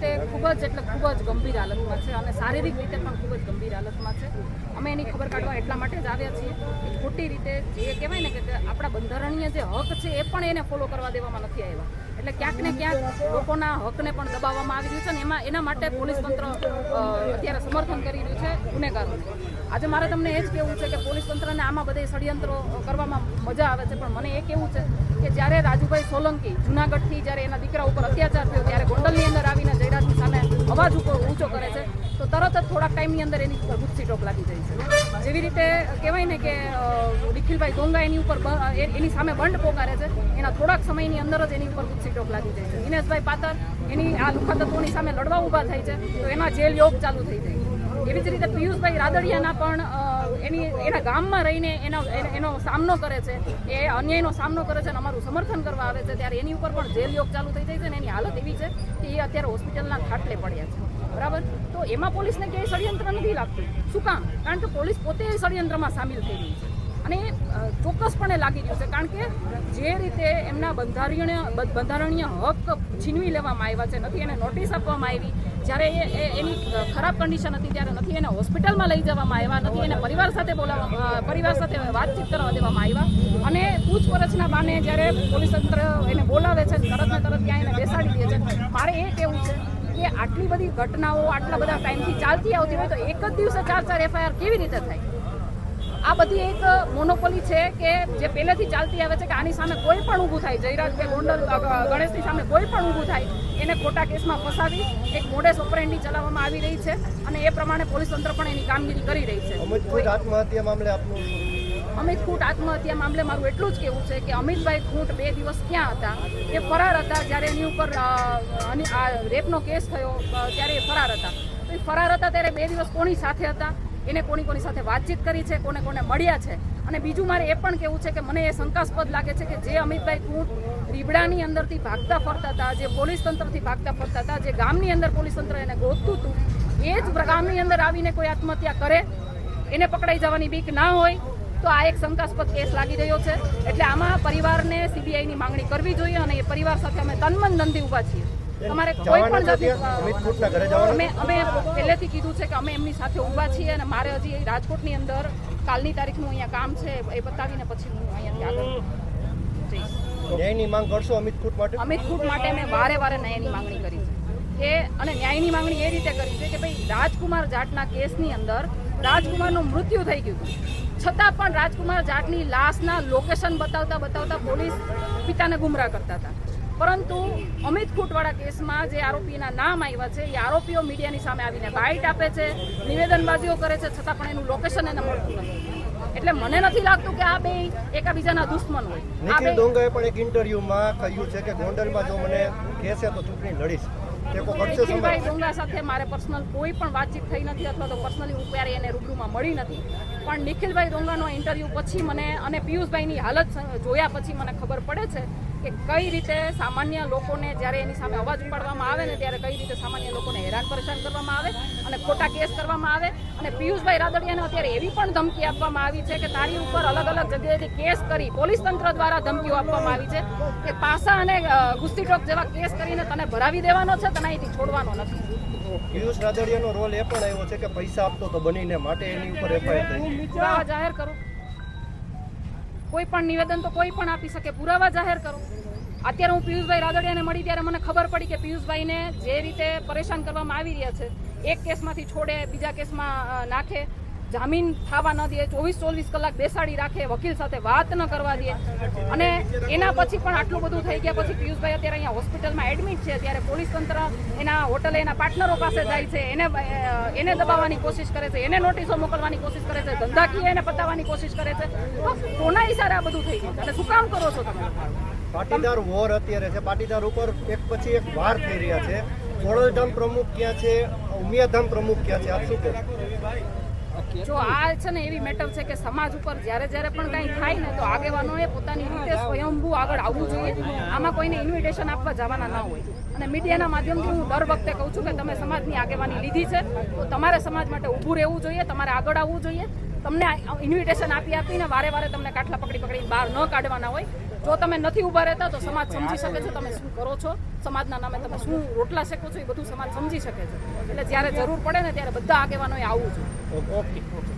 રીતે ખૂબ જ એટલે ખૂબ જ ગંભીર હાલતમાં છે અને શારીરિક રીતે પણ ખૂબ જ ગંભીર હાલતમાં છે. અમે એની ખબર કાઢવા એટલા માટે જ આવ્યા છીએ કે ખોટી રીતે જે કહેવાય ને કે આપણા બંધારણીય જે હક છે એ પણ એને ફોલો કરવા દેવામાં નથી આવ્યા. એટલે ક્યાંક ને ક્યાંક લોકોના હકને પણ દબાવવામાં આવી રહ્યું છે ને એમાં એના માટે પોલીસ તંત્ર અત્યારે સમર્થન કરી રહ્યું છે ગુનેગારોને. આજે મારે તમને એ જ કહેવું છે કે પોલીસ તંત્રને આમાં બધે ષડયંત્રો કરવામાં મજા આવે છે, પણ મને એ કહેવું છે કે જ્યારે રાજુભાઈ સોલંકી જુનાગઢથી જ્યારે એના દીકરા ઉપર અત્યાચાર થયો, ત્યારે ગોંડલની અંદર અવાજ ઊંચો કરે છે, તો તરત જ થોડાક ટાઈમની અંદર એની ઉપર ગુસ્સી ટોક લાગી જાય છે. જેવી રીતે કહેવાય ને કે નિખિલભાઈ ગોંગા એની ઉપર એની સામે બંડ પોકારે છે, એના થોડાક સમયની અંદર જ એની ઉપર ગુસ્સી ટોક લાગી જાય છે. દિનેશભાઈ પાતર એની આ લુખા તત્વોની સામે લડવા ઊભા થાય છે, તો એના જેલ યોગ ચાલુ થઈ જાય એવી જ રીતે પિયુષભાઈ રાદડિયાના પણ એની, એના ગામમાં રહીને એનો, એનો- સામનો કરે છે. એ અન્યાયનો સામનો કરે છે અને અમારું સમર્થન કરવા આવે છે. ત્યારે એની ઉપર પણ જેલ યોગ ચાલુ થઈ જાય છે અને એની હાલત એવી છે કે એ અત્યારે હોસ્પિટલના ખાટલે પડ્યા છે. બરાબર? તો એમાં પોલીસને ક્યાંય ષડયંત્ર નથી લાગતું. શું કામ? કારણ કે પોલીસ પોતે ષડયંત્રમાં સામેલ થઈ રહી છે. અને ચોક્કસપણે લાગી ગયું છે. કારણ કે જે રીતે એમના બંધારણીય બંધારણીય હક છીનવી લેવામાં આવ્યા છે, નથી એને નોટિસ આપવામાં આવી જ્યારે એ એની ખરાબ કન્ડિશન હતી ત્યારે નથી એને હોસ્પિટલમાં લઈ જવામાં આવ્યા, નથી એને પરિવાર સાથે બોલાવવા પરિવાર સાથે વાતચીત કરવા દેવામાં આવ્યા. અને પૂછપરછના બાને જ્યારે પોલીસ તંત્ર એને બોલાવે છે, તરત ને તરત ત્યાં એને બેસાડી દે છે. મારે એ કહેવું છે કે આટલી બધી ઘટનાઓ આટલા બધા ટાઈમથી ચાલતી આવતી હોય તો એક જ દિવસે ચાર ચાર એફઆઈઆર કેવી રીતે થાય? આ બધી એક મોનોપોલી છે કે જે પહેલેથી ચાલતી આવે છે કે આની સામે કોઈ પણ ઊભું થાય. જયરાજ કે ગોંડલ ગણેશની સામે કોઈ પણ ઊભું થાય એને ખોટા કેસમાં ફસાવી એક મોડેસ ઓપરેન્ડી ચલાવવામાં આવી રહી છે અને એ પ્રમાણે પોલીસ તંત્ર પણ એની કામગીરી કરી રહી છે. અમિત આત્મહત્યા મામલે આપનું અમિત ખૂટ આત્મહત્યા મામલે મારું એટલું જ કહેવું છે કે અમિતભાઈ ખૂટ બે દિવસ ક્યાં હતા? એ ફરાર હતા જ્યારે એની ઉપર રેપનો કેસ થયો ત્યારે એ ફરાર હતા. તો એ ફરાર હતા ત્યારે બે દિવસ કોની સાથે હતા? એને કોની કોની સાથે વાતચીત કરી છે, કોને કોને મળ્યા છે. અને બીજું મારે એ પણ કહેવું છે કે મને એ શંકાસ્પદ લાગે છે કે જે અમિતભાઈ ખૂટ રીબડાની અંદરથી ભાગતા ફરતા હતા, જે પોલીસ તંત્રથી ભાગતા ફરતા હતા, જે ગામની અંદર પોલીસ તંત્ર એને ગોતતું હતું, એ જ ગામની અંદર આવીને કોઈ આત્મહત્યા કરે, એને પકડાઈ જવાની બીક ના હોય, તો આ એક શંકાસ્પદ કેસ લાગી રહ્યો છે. એટલે આમાં પરિવારને સીબીઆઈની માંગણી કરવી જોઈએ અને એ પરિવાર સાથે અમે તનમન નંદી ઊભા છીએ. તમારે કોઈ પણ? અમે અમે પહેલેથી કીધું છે કે અમે એમની સાથે ઊભા છીએ અને મારે હજી રાજકોટની અંદર કાલની તારીખનું અહીંયા કામ છે એ બતાવીને પછી હું અહીંયાથી આગળ જઈશ. ન્યાયની માંગ કરશો અમિત ખૂટ માટે? અમિત ખૂટ માટે મેં વારે વારે ન્યાયની માંગણી કરી છે. કે અને ન્યાયની માંગણી એ રીતે કરી છે કે ભાઈ રાજકુમાર જાટના કેસની અંદર રાજકુમારનું મૃત્યુ થઈ ગયું હતું. છતાં પણ રાજકુમાર જાટની લાશના લોકેશન બતાવતા બતાવતા પોલીસ પિતાને ગુમરાહ કરતા હતા. પરંતુ અમિત ખૂટવાળા કેસમાં જે આરોપીના નામ આવ્યા છે એ આરોપીઓ મીડિયાની સામે આવીને બાઇટ આપે છે નિવેદનબાજીઓ કરે છે છતાં પણ એનું લોકેશન એને મળતું નથી. એટલે મને નથી લાગતું કે આ બે એકાબીજાના દુશ્મન હોય. નિખિલ ડોંગાએ પણ એક ઇન્ટરવ્યુમાં કહ્યું છે કે ગોંડલમાં જો મને કહેશે તો ચૂંટણી લડીશ. નિખિલભાઈ ડોંગા સાથે મારે પર્સનલ કોઈ પણ વાતચીત થઈ નથી અથવા તો પર્સનલી હું ક્યારે એને રૂબરૂમાં મળી નથી. પણ નિખિલભાઈ ડોંગાનો ઇન્ટરવ્યૂ પછી મને અને પિયુષભાઈની હાલત જોયા પછી મને ખબર પડે છે કે કઈ રીતે સામાન્ય લોકોને જ્યારે એની સામે અવાજ ઉપાડવામાં આવે ને ત્યારે કઈ રીતે સામાન્ય લોકોને હેરાન પરેશાન કરવામાં આવે અને ખોટા કેસ કરવામાં આવે અને પિયુષભાઈ રાદડિયાને અત્યારે એવી પણ ધમકી આપવામાં આવી છે કે તારી ઉપર અલગ અલગ જગ્યાએથી કેસ કરી પોલીસ તંત્ર દ્વારા ધમકીઓ આપવામાં આવી છે કે પાસા અને ગુસ્તીટોક જેવા કેસ કરીને તને ભરાવી દેવાનો છે તને અહીંથી છોડવાનો નથી. પિયુષ રાદડિયાનો રોલ એ પણ આવ્યો છે કે પૈસા આપતો તો બનીને માટે એની ઉપર એફઆઈઆર થઈ જાહેર કરો. કોઈ પણ નિવેદન તો કોઈ પણ આપી શકે. પુરાવા જાહેર કરો. અત્યારે હું પિયુષભાઈ રાદડિયાને મળી ત્યારે મને ખબર પડી કે પિયુષભાઈને જે રીતે પરેશાન કરવામાં આવી રહ્યા છે, એક કેસમાંથી છોડે, બીજા કેસમાં નાખે. જામીન થવા ન દે, ચોવીસ ચોવીસ કલાક બેસાડી રાખે, વકીલ સાથે વાત ન કરવા દે. અને એના પછી પણ આટલું બધું થઈ ગયા પછી પિયુષભાઈ અત્યારે અહીંયા હોસ્પિટલમાં એડમિટ છે. ત્યારે પોલીસ તંત્ર એના હોટલે એના પાર્ટનરો પાસે જાય છે. એને એને દબાવવાની કોશિશ કરે છે. એને નોટિસો મોકલવાની કોશિશ કરે છે. ધંધાકીય એને પતાવવાની કોશિશ કરે છે. કોના ઇશારે આ બધું થઈ ગયું? અને શું કામ કરો છો તમે? પાટીદાર વોર અત્યારે છે. પાટીદાર ઉપર એક પછી એક વાર થઈ રહ્યા છે. ખોડલધામ પ્રમુખ ક્યાં છે? ઉમિયાધામ પ્રમુખ ક્યાં છે? આપ શું જો આ છે ને એવી મેટર છે કે સમાજ ઉપર જ્યારે જ્યારે પણ કંઈ થાય ને તો આગેવાનોએ પોતાની રીતે સ્વયંભૂ આગળ આવવું જોઈએ. આમાં કોઈને ઇન્વિટેશન આપવા જવાના ના હોય. અને મીડિયાના માધ્યમથી હું દર વખતે કહું છું કે તમે સમાજની આગેવાની લીધી છે. તો તમારે સમાજ માટે ઊભું રહેવું જોઈએ, તમારે આગળ આવવું જોઈએ. તમને ઇન્વિટેશન આપી આપીને વારે વારે તમને કાટલા પકડી પકડીને બહાર ન કાઢવાના હોય. જો તમે નથી ઊભા રહેતા તો સમાજ સમજી શકે છે તમે શું કરો છો? સમાજના નામે તમે શું રોટલા શેકો છો એ બધું સમાજ સમજી શકે છે. એટલે જ્યારે જરૂર પડે ને ત્યારે બધા આગેવાનોએ આવવું જોઈએ. Okay okay.